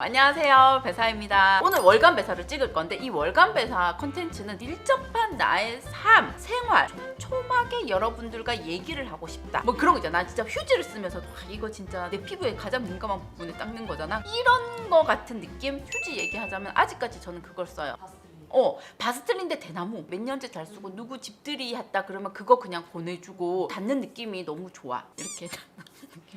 안녕하세요. 배사입니다. 오늘 월간 배사를 찍을 건데 이 월간 배사 컨텐츠는 밀접한 나의 삶, 생활 촘촘하게 여러분들과 얘기를 하고 싶다. 뭐 그런 거 있잖아. 나 진짜 휴지를 쓰면서 와 이거 진짜 내 피부에 가장 민감한 부분에 닦는 거잖아. 이런 거 같은 느낌? 휴지 얘기하자면 아직까지 저는 그걸 써요. 어 바스틀린데 대나무 몇 년째 잘 쓰고 누구 집들이 했다 그러면 그거 그냥 보내주고 닿는 느낌이 너무 좋아. 이렇게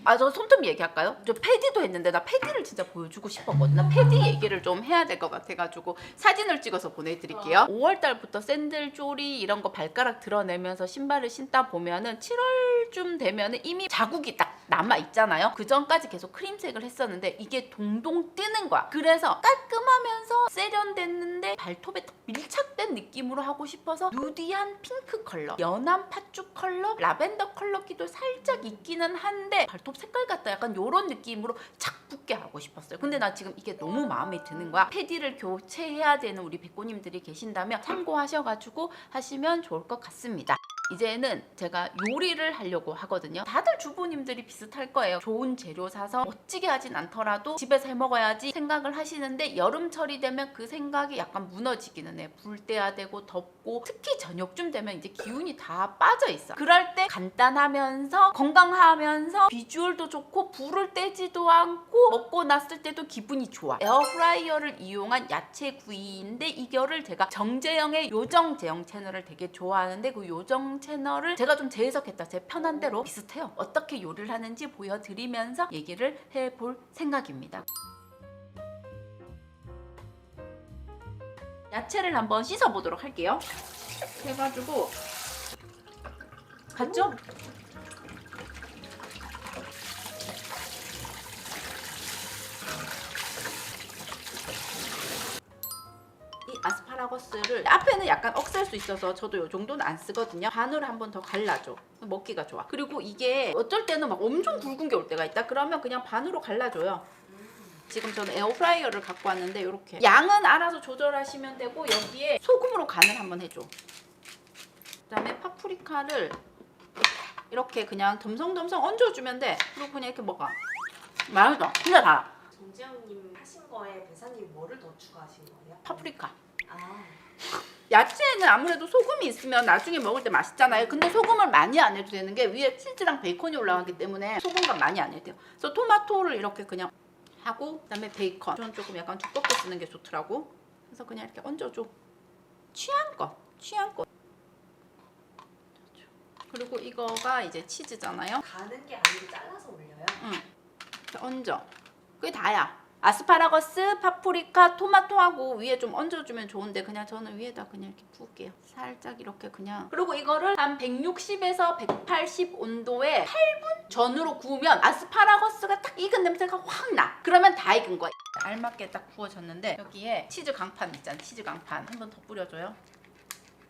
아 저 손톱 얘기할까요? 저 패디도 했는데 나 패디를 진짜 보여주고 싶었거든. 나 패디 얘기를 좀 해야 될 것 같아가지고 사진을 찍어서 보내드릴게요. 5월 달부터 샌들 쪼리 이런 거 발가락 드러내면서 신발을 신다 보면은 7월쯤 되면은 이미 자국이 딱 남아 있잖아요. 그 전까지 계속 크림색을 했었는데 이게 동동 뜨는 거야. 그래서 깔끔하면서 세련됐는데 발톱에 딱 밀착된 느낌으로 하고 싶어서 누디한 핑크 컬러 연한 팥죽 컬러 라벤더 컬러기도 살짝 있기는 한데 발톱 색깔 같다. 약간 요런 느낌으로 착 붙게 하고 싶었어요. 근데 나 지금 이게 너무 마음에 드는 거야. 패디를 교체해야 되는 우리 백고님들이 계신다면 참고하셔가지고 하시면 좋을 것 같습니다 이제는 제가 요리를 하려고 하거든요. 다들 주부님들이 비슷할 거예요. 좋은 재료 사서 멋지게 하진 않더라도 집에서 해 먹어야지 생각을 하시는데 여름철이 되면 그 생각이 약간 무너지기는 해. 불 떼야 되고 덥고 특히 저녁쯤 되면 이제 기운이 다 빠져 있어. 그럴 때 간단하면서 건강하면서 비주얼도 좋고 불을 떼지도 않고 먹고 났을 때도 기분이 좋아. 에어프라이어를 이용한 야채 구이인데 이거를 제가 정재영의 요정 제영 채널을 되게 좋아하는데 그 요정 채널을 제가 좀 재해석했다. 제 편한 대로 비슷해요. 어떻게 요리를 하는지 보여드리면서 얘기를 해볼 생각입니다. 야채를 한번 씻어보도록 할게요. 해가지고 갔죠? 이 아스 파라거스를 앞에는 약간 억셀 수 있어서 저도 이 정도는 안 쓰거든요. 반으로 한 번 더 갈라줘. 먹기가 좋아. 그리고 이게 어쩔 때는 막 엄청 굵은 게 올 때가 있다. 그러면 그냥 반으로 갈라줘요. 지금 저는 에어프라이어를 갖고 왔는데 이렇게 양은 알아서 조절하시면 되고 여기에 소금으로 간을 한번 해줘. 그다음에 파프리카를 이렇게 그냥 덤성덤성 얹어주면 돼. 그리고 그냥 이렇게 먹어. 맛있어. 진짜 달아. 정재영님 하신 거에 배사님 뭐를 더 추가하신 거예요? 파프리카. 아, 야채에는 아무래도 소금이 있으면 나중에 먹을 때 맛있잖아요. 근데 소금을 많이 안 해도 되는 게 위에 치즈랑 베이컨이 올라가기 때문에 소금간 많이 안 해도 돼요. 그래서 토마토를 이렇게 그냥 하고 그다음에 베이컨. 저는 조금 약간 두껍게 쓰는 게 좋더라고. 그래서 그냥 이렇게 얹어줘. 취향껏, 취향껏. 그리고 이거가 이제 치즈잖아요. 가는 게 아니고 잘라서 올려요? 이렇게 얹어. 그게 다야. 아스파라거스, 파프리카, 토마토하고 위에 좀 얹어주면 좋은데 그냥 저는 위에다 그냥 이렇게 부을게요. 살짝 이렇게 그냥. 그리고 이거를 한 160에서 180 온도에 8분 전으로 구우면 아스파라거스가 딱 익은 냄새가 확 나. 그러면 다 익은 거야. 알맞게 딱 구워졌는데 여기에 치즈 강판 있잖아. 치즈 강판 한번 더 뿌려줘요.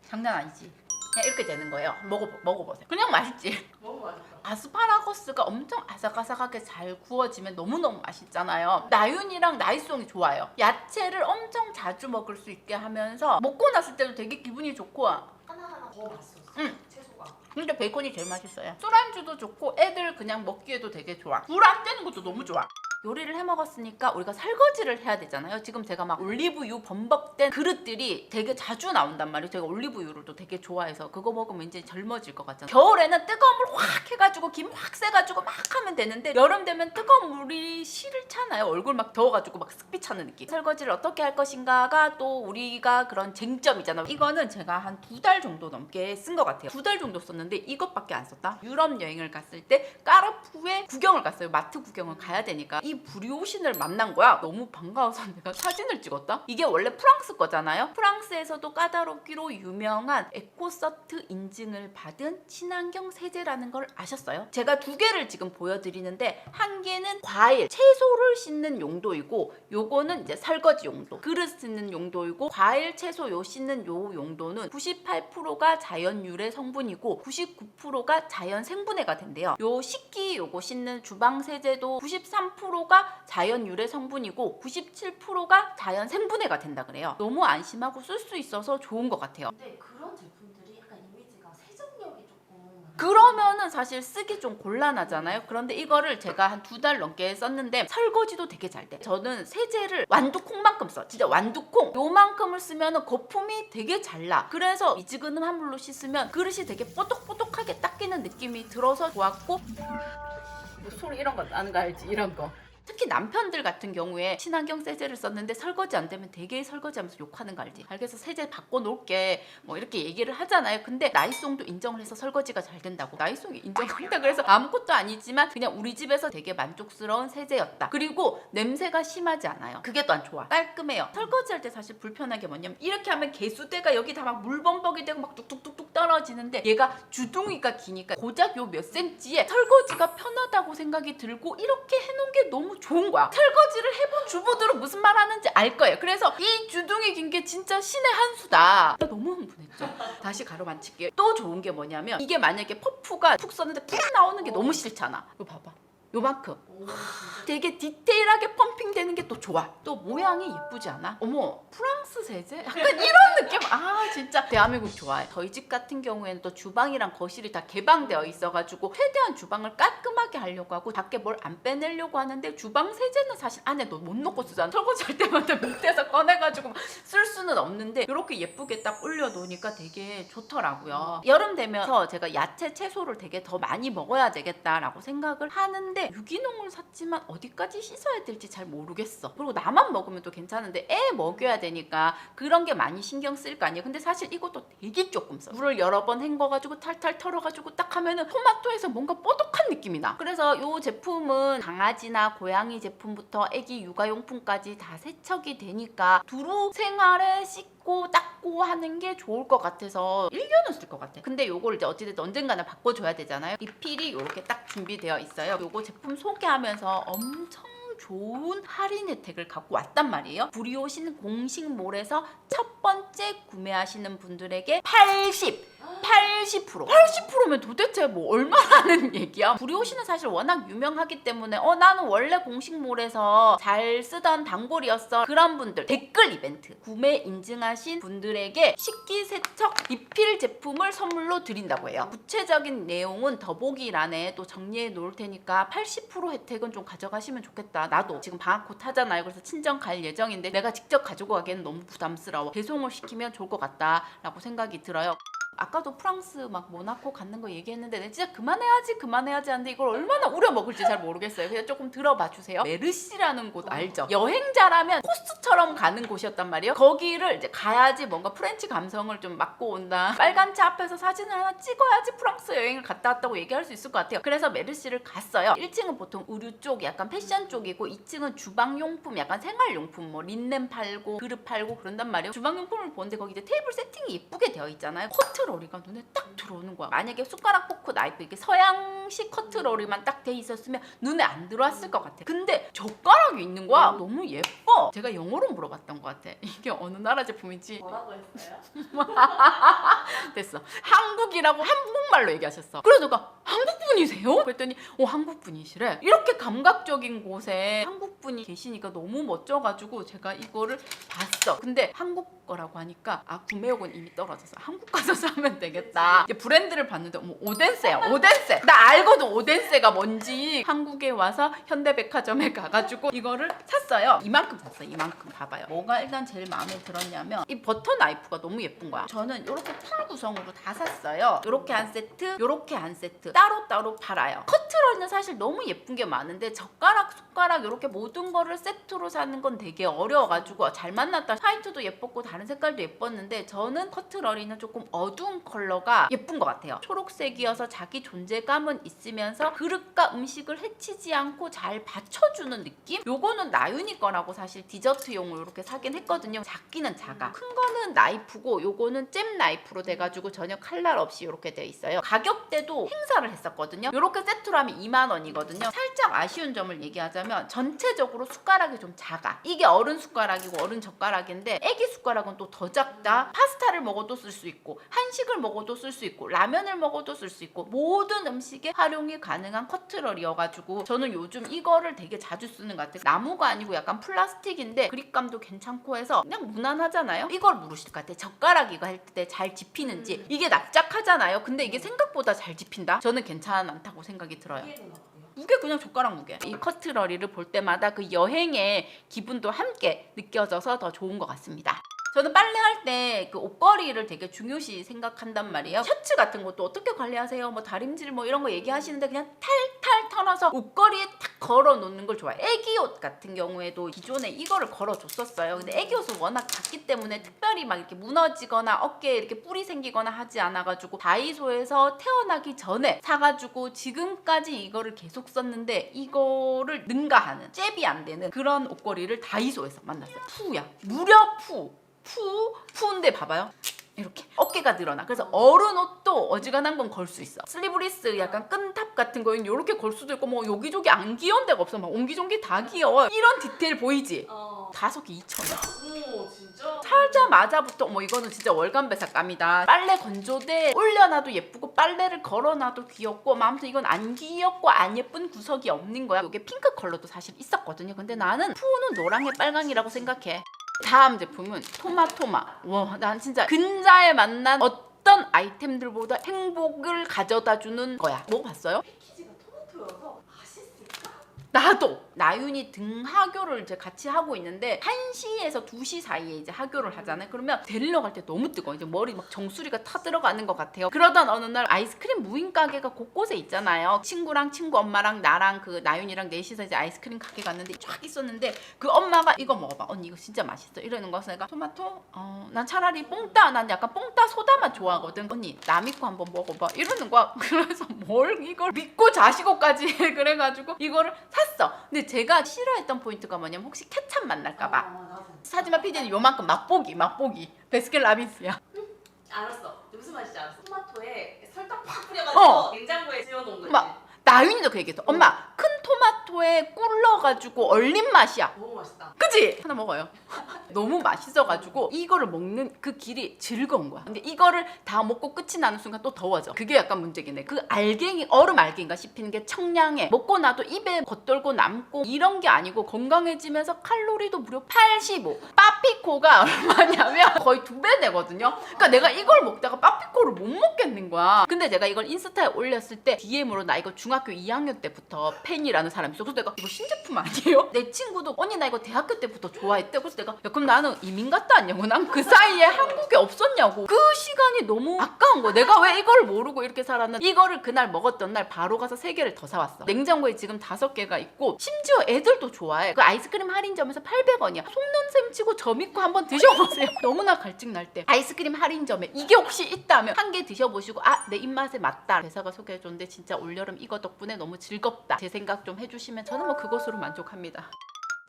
장난 아니지? 그냥 이렇게 되는 거예요. 먹어 먹어보세요. 그냥 맛있지. 너무 맛있다. 아스파라거스가 엄청 아삭아삭하게 잘 구워지면 너무너무 맛있잖아요. 나윤이랑 나이송이 좋아요. 야채를 엄청 자주 먹을 수 있게 하면서 먹고 났을 때도 되게 기분이 좋고 하나하나 더 맛있었어. 응. 채소가. 근데 베이컨이 제일 맛있어요. 술안주도 좋고 애들 그냥 먹기에도 되게 좋아. 불안 떼는 것도 너무 좋아. 요리를 해 먹었으니까 우리가 설거지를 해야 되잖아요. 지금 제가 막 올리브유 범벅된 그릇들이 되게 자주 나온단 말이에요. 제가 올리브유를 또 되게 좋아해서 그거 먹으면 이제 젊어질 것 같잖아요. 겨울에는 뜨거운 물 확 해가지고 김 확 세가지고 막 하면 되는데 여름 되면 뜨거운 물이 싫잖아요. 얼굴 막 더워가지고 막 습기 차는 느낌. 설거지를 어떻게 할 것인가가 또 우리가 그런 쟁점이잖아요. 이거는 제가 한 두 달 정도 넘게 쓴 것 같아요. 두 달 정도 썼는데 이것밖에 안 썼다. 유럽 여행을 갔을 때 까르푸에 구경을 갔어요. 마트 구경을 가야 되니까 이 브리오신을 만난 거야. 너무 반가워서 내가 사진을 찍었다. 이게 원래 프랑스 거잖아요. 프랑스에서도 까다롭기로 유명한 에코서트 인증을 받은 친환경 세제라는 걸 아셨어요? 제가 두 개를 지금 보여드리는데 한 개는 과일, 채소를 씻는 용도이고 요거는 이제 설거지 용도, 그릇 씻는 용도이고 과일, 채소 요 씻는 요 용도는 98%가 자연 유래 성분이고 99%가 자연 생분해가 된대요. 요 식기 요거 씻는 주방 세제도 93%가 자연 유래 성분이고 97%가 자연 생분해가 된다 그래요. 너무 안심하고 쓸 수 있어서 좋은 것 같아요. 근데 그런 제품들이 약간 이미지가 세정력이 조금 그러면은 사실 쓰기 좀 곤란하잖아요. 그런데 이거를 제가 한 두 달 넘게 썼는데 설거지도 되게 잘 돼. 저는 세제를 완두콩만큼 써. 진짜 완두콩. 요만큼을 쓰면은 거품이 되게 잘 나. 그래서 미지근한 물로 씻으면 그릇이 되게 뽀독뽀독하게 닦이는 느낌이 들어서 좋았고 뭐 소리 이런 거 나는 거 알지? 이런 거. 특히 남편들 같은 경우에 친환경 세제를 썼는데 설거지 안 되면 되게 설거지하면서 욕하는 거 알지? 알겠어 세제 바꿔 놓을게 뭐 이렇게 얘기를 하잖아요. 근데 나이송도 인정을 해서 설거지가 잘 된다고. 나이송이 인정한다 그래서 아무것도 아니지만 그냥 우리 집에서 되게 만족스러운 세제였다. 그리고 냄새가 심하지 않아요. 그게 또 안 좋아. 깔끔해요. 설거지할 때 사실 불편한 게 뭐냐면 이렇게 하면 개수대가 여기 다 막 물범벅이 되고 막 뚝뚝뚝뚝 떨어지는데 얘가 주둥이가 기니까 고작 요 몇 센치에 설거지가 편하다고 생각이 들고 이렇게 해놓은 게 너무 좋은 거야. 설거지를 해본 주부들은 무슨 말 하는지 알 거예요. 그래서 이 주둥이 긴 게 진짜 신의 한 수다. 너무 흥분했죠. 다시 가로 만칠게요. 또 좋은 게 뭐냐면 이게 만약에 퍼프가 푹 썼는데 푹 나오는 게 너무 싫잖아. 이거 봐봐. 요만큼. 되게 디테일하게 펌핑되는 게 또 좋아. 또 모양이 예쁘지 않아? 어머 프랑스 세제? 약간 이런 느낌. 아 진짜 대한민국 좋아해. 저희 집 같은 경우에는 또 주방이랑 거실이 다 개방되어 있어가지고 최대한 주방을 깔끔하게 하려고 하고 밖에 뭘 안 빼내려고 하는데 주방 세제는 사실 안에 너못 넣고 쓰잖아. 설거지 할 때마다 밑에서 꺼내가지고 막쓸 수는 없는데 이렇게 예쁘게 딱 올려놓으니까 되게 좋더라고요. 여름 되면서 제가 야채 채소를 되게 더 많이 먹어야 되겠다라고 생각을 하는데 유기농을 샀지만 어디까지 씻어야 될지 잘 모르겠어. 그리고 나만 먹으면 또 괜찮은데 애 먹여야 되니까 그런 게 많이 신경 쓸 거 아니에요. 근데 사실 이것도 되게 조금 써. 물을 여러 번 헹궈가지고 탈탈 털어가지고 딱 하면은 토마토에서 뭔가 뽀독한 느낌이 나. 그래서 이 제품은 강아지나 고양이 제품부터 애기 육아용품까지 다 세척이 되니까 두루 생활에 씻 고 닦고 하는 게 좋을 것 같아서 1년은 쓸 것 같아. 근데 요거를 이제 어찌됐든 언젠가는 바꿔줘야 되잖아요. 리필이 이렇게 딱 준비되어 있어요. 요거 제품 소개하면서 엄청 좋은 할인 혜택을 갖고 왔단 말이에요. 브리오신 공식몰에서 첫 번째 구매하시는 분들에게 80 80% 80%면 도대체 뭐 얼마라는 얘기야? 브리오시는 사실 워낙 유명하기 때문에 어 나는 원래 공식몰에서 잘 쓰던 단골이었어. 그런 분들 댓글 이벤트. 구매 인증하신 분들에게 식기세척 리필 제품을 선물로 드린다고 해요. 구체적인 내용은 더보기란에 또 정리해 놓을 테니까 80% 혜택은 좀 가져가시면 좋겠다. 나도 지금 방학 곧 하잖아요. 그래서 친정 갈 예정인데 내가 직접 가지고 가기에는 너무 부담스러워 배송을 시키면 좋을 것 같다라고 생각이 들어요 아까도 프랑스 막 모나코 갔는 거 얘기했는데 내가 진짜 그만해야지 그만해야지 하는데 이걸 얼마나 우려 먹을지 잘 모르겠어요. 그냥 조금 들어봐 주세요. 메르시라는 곳 알죠? 여행자라면 코스처럼 가는 곳이었단 말이에요. 거기를 이제 가야지 뭔가 프렌치 감성을 좀 맡고 온다. 빨간 차 앞에서 사진을 하나 찍어야지 프랑스 여행을 갔다 왔다고 얘기할 수 있을 것 같아요. 그래서 메르시를 갔어요. 1층은 보통 의류 쪽, 약간 패션 쪽이고 2층은 주방용품, 약간 생활용품, 뭐 린넨 팔고 그릇 팔고 그런단 말이에요. 주방용품을 보는데 거기 이제 테이블 세팅이 예쁘게 되어 있잖아요. 커트러리가 눈에 딱 들어오는 거야. 만약에 숟가락, 포크, 나이프 이렇게 서양식 커트러리만 딱 돼 있었으면 눈에 안 들어왔을 것 같아. 근데 젓가락이 있는 거야. 너무 예뻐. 제가 영어로 물어봤던 것 같아. 이게 어느 나라 제품인지 뭐라고 했어요? 됐어. 한국이라고 한국말로 얘기하셨어. 그래서 내가 한국 분이세요? 그랬더니 어 한국 분이시래. 이렇게 감각적인 곳에 한국 분이 계시니까 너무 멋져가지고 제가 이거를 봤어. 근데 한국 거라고 하니까 아 구매욕은 이미 떨어졌어. 한국 가서 사면 되겠다. 이제 브랜드를 봤는데 어머 오덴세야. 오덴세. 나 알거든 오덴세가 뭔지. 한국에 와서 현대백화점에 가가지고 이거를 샀어요. 이만큼 샀어. 이만큼 봐봐요. 뭐가 일단 제일 마음에 들었냐면 이 버터 나이프가 너무 예쁜 거야. 저는 이렇게 풀 구성으로 다 샀어요. 이렇게 한 세트, 이렇게 한 세트 따로 따로 팔아요. 커트러는 사실 너무 예쁜 게 많은데 젓가락, 숟가락 이렇게 모든 거를 세트로 사는 건 되게 어려워가지고 잘 만났다. 화이트도 예뻤고 다른 색깔도 예뻤는데 저는 커트러리는 조금 어두운 컬러가 예쁜 것 같아요. 초록색이어서 자기 존재감은 있으면서 그릇과 음식을 해치지 않고 잘 받쳐주는 느낌? 요거는 나윤이 거라고 사실 디저트용으로 이렇게 사긴 했거든요. 작기는 작아. 큰 거는 나이프고 요거는 잼 나이프로 돼가지고 전혀 칼날 없이 이렇게 돼 있어요. 가격대도 행사를 했었거든요. 요렇게 세트로 하면 2만 원이거든요. 살짝 아쉬운 점을 얘기하자면 전체적으로 숟가락이 좀 작아. 이게 어른 숟가락이고 어른 젓가락인데 애기 숟가락 은 또 더 작다. 파스타를 먹어도 쓸 수 있고 한 한식을 먹어도 쓸 수 있고 라면을 먹어도 쓸 수 있고 모든 음식에 활용이 가능한 커트럴이어가지고 저는 요즘 이거를 되게 자주 쓰는 것 같아요. 나무가 아니고 약간 플라스틱인데 그립감도 괜찮고 해서 그냥 무난하잖아요. 이걸 물으실 것 같아요. 젓가락 이거 할 때 잘 집히는지 이게 납작하잖아요. 근데 이게 생각보다 잘 집힌다. 저는 괜찮다고 생각이 들어요. 무게 그냥 젓가락 무게. 이 커트러리를 볼 때마다 그 여행의 기분도 함께 느껴져서 더 좋은 것 같습니다. 저는 빨래할 때 그 옷걸이를 되게 중요시 생각한단 말이에요. 셔츠 같은 것도 어떻게 관리하세요? 뭐 다림질 뭐 이런 거 얘기하시는데 그냥 탈탈 털어서 옷걸이에 탁 걸어 놓는 걸 좋아해요. 애기 옷 같은 경우에도 기존에 이거를 걸어 줬었어요. 근데 애기 옷은 워낙 작기 때문에 특별히 막 이렇게 무너지거나 어깨에 이렇게 뿔이 생기거나 하지 않아가지고 다이소에서 태어나기 전에 사가지고 지금까지 이거를 계속 썼는데 이거를 능가하는 잽이 안 되는 그런 옷걸이를 다이소에서 만났어요. 푸야. 무려 푸. 푸. 푸인데 봐봐요. 이렇게 어깨가 늘어나. 그래서 어른 옷도 어지간한 건 걸 수 있어. 슬리브리스 약간 끈탑 같은 거는 이렇게 걸 수도 있고 뭐 여기저기 안 귀여운 데가 없어. 막 옹기종기 다 귀여워. 이런 디테일 보이지? 어. 다섯 개 2천 원. 오 진짜? 살자마자부터 뭐 이거는 진짜 월간 배삭감이다. 빨래 건조대 올려놔도 예쁘고 빨래를 걸어놔도 귀엽고 뭐 아무튼 이건 안 귀엽고 안 예쁜 구석이 없는 거야. 이게 핑크 컬러도 사실 있었거든요. 근데 나는 푸는 노랑에 빨강이라고 생각해. 다음 제품은 토마토마. 와, 난 진짜 근자에 만난 어떤 아이템들보다 행복을 가져다 주는 거야. 먹어봤어요? 패키지가 토마토여서 맛있을까? 나도 나윤이 등하교를 이제 같이 하고 있는데 1시에서 2시 사이에 이제 하교를 하잖아요. 그러면 데리러 갈 때 너무 뜨거워. 이제 머리 막 정수리가 타 들어가는 것 같아요. 그러던 어느 날 아이스크림 무인 가게가 곳곳에 있잖아요. 친구랑 친구 엄마랑 나랑 그 나윤이랑 넷이서 이제 아이스크림 가게 갔는데 쫙 있었는데 그 엄마가 이거 먹어봐. 언니 이거 진짜 맛있어. 이러는 거서 내가 토마토? 어, 난 차라리 뽕따. 난 약간 뽕따 소다만 좋아하거든. 언니 나 믿고 한번 먹어봐. 이러는 거야. 그래서 뭘 이걸 믿고 자시고까지 해. 그래가지고 이거를 샀어. 근데 제가 싫어했던 포인트가 뭐냐면 혹시 케찹 만날까봐. 아, 나도. 하지만 피디는 요만큼 맛보기 맛보기 베스킨 라빈스야 알았어. 무슨 맛인지 알았어. 토마토에 설탕 팍 뿌려가지고 어. 냉장고에 지어놓은 거지. 막- 나윤이도 그 얘기했어 엄마 큰 토마토에 꿀 넣어가지고 얼린 맛이야. 너무 맛있다. 그치? 하나 먹어요. 너무 맛있어가지고 이거를 먹는 그 길이 즐거운 거야. 근데 이거를 다 먹고 끝이 나는 순간 또 더워져. 그게 약간 문제긴 해 그 알갱이 얼음 알갱이가 씹히는 게 청량해. 먹고 나도 입에 겉돌고 남고 이런 게 아니고 건강해지면서 칼로리도 무려 85 빠피코가 얼마냐면 거의 두 배 되거든요. 그러니까 내가 이걸 먹다가 빠피코를 못 먹겠는 거야. 근데 내가 이걸 인스타에 올렸을 때 DM으로 나 이거 중학교 2학년 때부터 팬이라는 사람이 있어. 그래서 내가 이거 신제품 아니에요? 내 친구도 언니 나 이거 대학교 때부터 좋아했대. 그래서 내가 야 그럼 나는 이민 갔다 왔냐고? 난 그 사이에 한국에 없었냐고. 그 시간이 너무 아까운 거야. 내가 왜 이걸 모르고 이렇게 살았는데 이거를 그날 먹었던 날 바로 가서 세 개를 더 사왔어. 냉장고에 지금 다섯 개가 있고 심지어 애들도 좋아해. 그 아이스크림 할인점에서 800원이야. 속는 셈 치고 저 믿고 한번 드셔보세요. 너무나 갈증 날 때. 아이스크림 할인점에 이게 혹시 있다면 한 개 드셔보시고 아 내 입맛에 맞다. 회사가 소개해줬는데 진짜 올여름 이거 덕분에 너무 즐겁다. 제 생각 좀 해주시면 저는 뭐 그것으로 만족합니다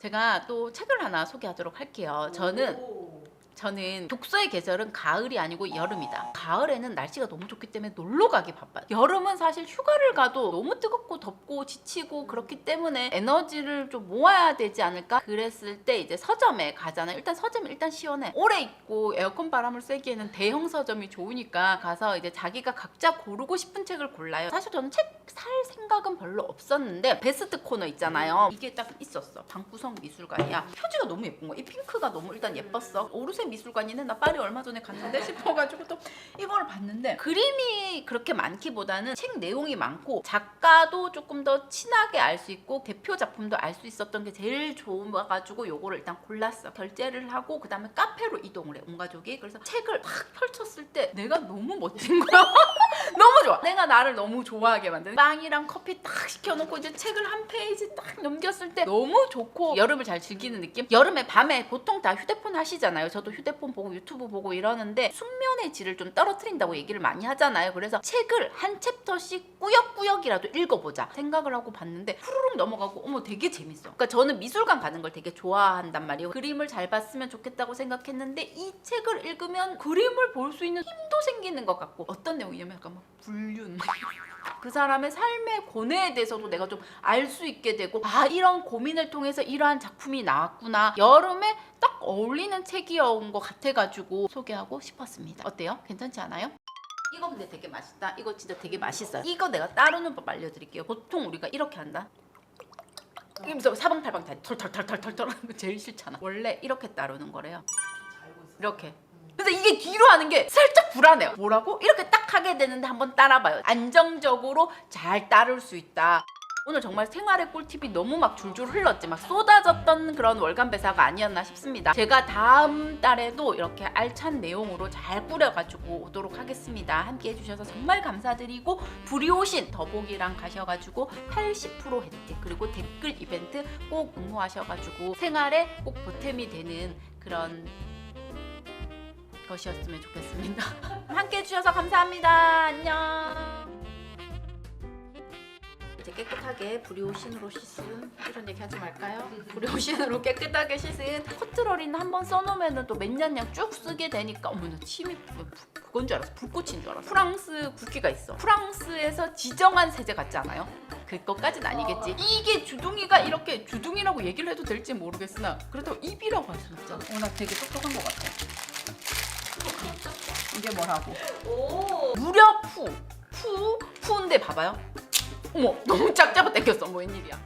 제가 또 책을 하나 소개하도록 할게요 저는 오. 저는 독서의 계절은 가을이 아니고 여름이다. 가을에는 날씨가 너무 좋기 때문에 놀러 가기 바빠요. 여름은 사실 휴가를 가도 너무 뜨겁고 덥고 지치고 그렇기 때문에 에너지를 좀 모아야 되지 않을까? 그랬을 때 이제 서점에 가잖아요. 일단 서점이 일단 시원해. 오래 있고 에어컨 바람을 쐬기에는 대형 서점이 좋으니까 가서 이제 자기가 각자 고르고 싶은 책을 골라요. 사실 저는 책 살 생각은 별로 없었는데 베스트 코너 있잖아요. 이게 딱 있었어. 방구석 미술관이야. 표지가 너무 예쁜 거야. 이 핑크가 너무 일단 예뻤어. 오르세 미술관이네. 나 파리 얼마 전에 갔는데 싶어가지고 또 이거를 봤는데 그림이 그렇게 많기보다는 책 내용이 많고 작가도 조금 더 친하게 알 수 있고 대표 작품도 알 수 있었던 게 제일 좋아가지고 요거를 일단 골랐어. 결제를 하고 그 다음에 카페로 이동을 해. 온 가족이. 그래서 책을 막 펼쳤을 때 내가 너무 멋진 거야. 너무 좋아. 내가 나를 너무 좋아하게 만드는 빵이랑 커피 딱 시켜놓고 이제 책을 한 페이지 딱 넘겼을 때 너무 좋고 여름을 잘 즐기는 느낌? 여름에 밤에 보통 다 휴대폰 하시잖아요. 저도 휴대폰 보고 유튜브 보고 이러는데 숙면의 질을 좀 떨어뜨린다고 얘기를 많이 하잖아요. 그래서 책을 한 챕터씩 꾸역꾸역이라도 읽어보자 생각을 하고 봤는데 후루룩 넘어가고 어머 되게 재밌어. 그러니까 저는 미술관 가는 걸 되게 좋아한단 말이에요. 그림을 잘 봤으면 좋겠다고 생각했는데 이 책을 읽으면 그림을 볼 수 있는 힘도 생기는 것 같고 어떤 내용이냐면 약간 막 불륜 그 사람의 삶의 고뇌에 대해서도 내가 좀 알 수 있게 되고 아 이런 고민을 통해서 이러한 작품이 나왔구나 여름에 딱 어울리는 책이어온 것 같아가지고 소개하고 싶었습니다. 어때요? 괜찮지 않아요? 이거 근데 되게 맛있다. 이거 진짜 되게 맛있어요. 이거 내가 따르는 법 알려드릴게요. 보통 우리가 이렇게 한다. 이러면서 사방팔방 다 털털털털털털 하는 거 제일 싫잖아. 원래 이렇게 따르는 거래요. 이렇게. 근데 이게 뒤로 하는 게 살짝 불안해요. 뭐라고? 이렇게 딱 하게 되는데 한번 따라봐요. 안정적으로 잘 따를 수 있다. 오늘 정말 생활의 꿀팁이 너무 막 줄줄 흘렀지 막 쏟아졌던 그런 월간 배사가 아니었나 싶습니다. 제가 다음 달에도 이렇게 알찬 내용으로 잘 꾸려가지고 오도록 하겠습니다. 함께 해주셔서 정말 감사드리고 불이오신 더보기랑 가셔가지고 80% 혜택 그리고 댓글 이벤트 꼭 응모하셔가지고 생활에 꼭 보탬이 되는 그런 것이었으면 좋겠습니다. 함께 해주셔서 감사합니다. 안녕. 이제 깨끗하게 불이오신으로 씻은 이런 얘기 하지 말까요? 불이오신으로 깨끗하게 씻은 커트러리는 한 번 써놓으면 또 몇 년냥 쭉 쓰게 되니까 어머나 침이 그건 줄 알았어 불꽃인 줄 알았어 프랑스 국기가 있어 프랑스에서 지정한 세제 같지 않아요? 그것까진 아니겠지 이게 주둥이가 이렇게 주둥이라고 얘기를 해도 될지 모르겠으나 그래도 입이라고 할 수 있잖아 어 나 되게 똑똑한 것 같아 이게 뭐라고? 오. 무려 푸 푸, 푸인데 봐봐요. 어머 너무 짝 잡아 당겼어. 뭐 웬일이야